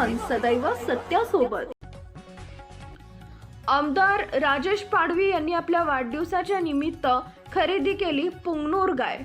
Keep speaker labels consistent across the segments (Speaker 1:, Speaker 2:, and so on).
Speaker 1: सदैव सत्यासोबत. आमदार राजेश पाडवी यांनी आपल्या वाढदिवसाच्या निमित्त खरेदी केली पुंगनूर गाय.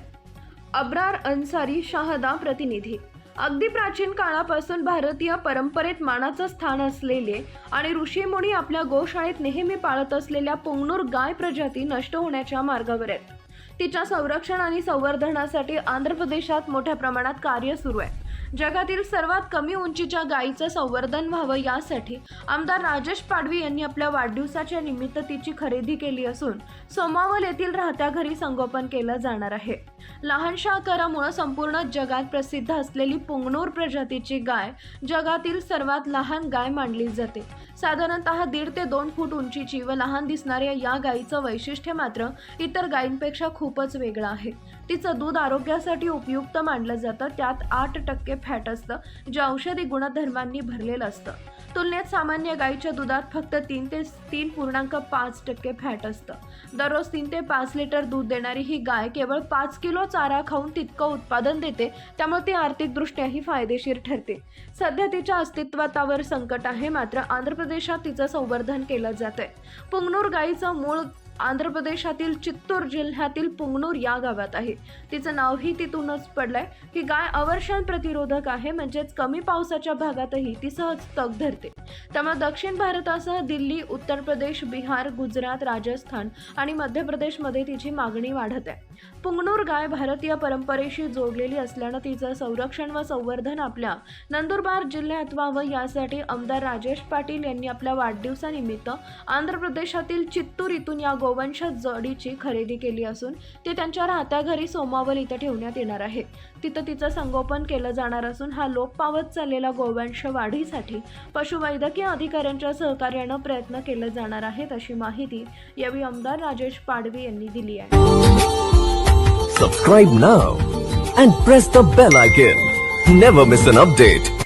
Speaker 1: अब्रार अन्सारी शहादा प्रतिनिधी. अगदी प्राचीन काळापासून भारतीय परंपरेत मानाचं स्थान असलेले आणि ऋषीमुनी आपल्या गोशाळेत नेहमी पाळत असलेल्या पुंगनूर गाय प्रजाती नष्ट होण्याच्या मार्गावर आहेत. तिच्या संरक्षण आणि संवर्धनासाठी आंध्र प्रदेशात मोठ्या प्रमाणात कार्य सुरू आहे. जगातील सर्वात कमी उंचीच्या गायीचं संवर्धन व्हावं यासाठी आमदार राजेश पाडवी यांनी आपल्या वाढदिवसाच्या निमित्त तिची खरेदी केली असून सोमावल येथील राहत्या घरी संगोपन केलं जाणार आहे. लहानशा आकारामुळे संपूर्ण जगात प्रसिद्ध असलेली पुंगनूर प्रजातीची गाय जगातील सर्वात लहान गाय मानली जाते. साधारणतः दीड ते दोन फूट उंचीची व लहान दिसणाऱ्या या गायीचं वैशिष्ट्य मात्र इतर गायींपेक्षा खूपच वेगळं आहे. तिचं दूध आरोग्यासाठी उपयुक्त मानलं जातं. त्यात आठ टक्के फॅट असतं जे औषधी गुणधर्मांनी भरलेलं असतं. तुलनेत सामान्य गायीच्या दुधात फक्त तीन ते तीन पूर्णांक पाच टक्के फॅट असतं. दररोज तीन ते पाच लिटर दूध देणारी ही गाय केवळ पाच किलो चारा खाऊन तितकं उत्पादन देते त्यामुळे ती आर्थिकदृष्ट्याही फायदेशीर ठरते. सध्या तिच्या अस्तित्वातावर संकट आहे मात्र आंध्र प्रदेशात तिचं संवर्धन केलं जातंय. पुंगनूर गायीचं मूळ आंध्र प्रदेशातील चित्तूर जिल्ह्यातील पुंगनूर या गावात आहे. तिचं नावही तिथूनच पडलंय ही गाय अवर्षण प्रतिरोधक आहे म्हणजेच कमी पावसाच्या भागातही ती सहज तग धरते. त्यामुळे दक्षिण भारतासह दिल्ली उत्तर प्रदेश बिहार गुजरात राजस्थान आणि मध्य प्रदेशमध्ये तिची मागणी वाढत आहे. पुंगनूर गाय भारतीय परंपरेशी जोडलेली असल्यानं तिचं संरक्षण व संवर्धन आपल्या नंदुरबार जिल्ह्यात व्हावं यासाठी आमदार राजेश पाटील यांनी आपल्या वाढदिवसानिमित्त आंध्र प्रदेशातील चित्तूर इथून या गोवंश जोडीची खरेदी केली असून ती त्यांच्या राहत्या घरी सोमावल इथं ठेवण्यात येणार आहे. तिथं तिचं संगोपन केलं जाणार असून हा लोप पावत चाललेला गोवंश वाढीसाठी पशुवैद्य वैद्यकीय अधिकाऱ्यांच्या सहकार्यानं प्रयत्न केले जाणार आहेत अशी माहिती यावेळी आमदार राजेश पाडवी यांनी दिली आहे.
Speaker 2: Subscribe now and press the bell icon never miss an update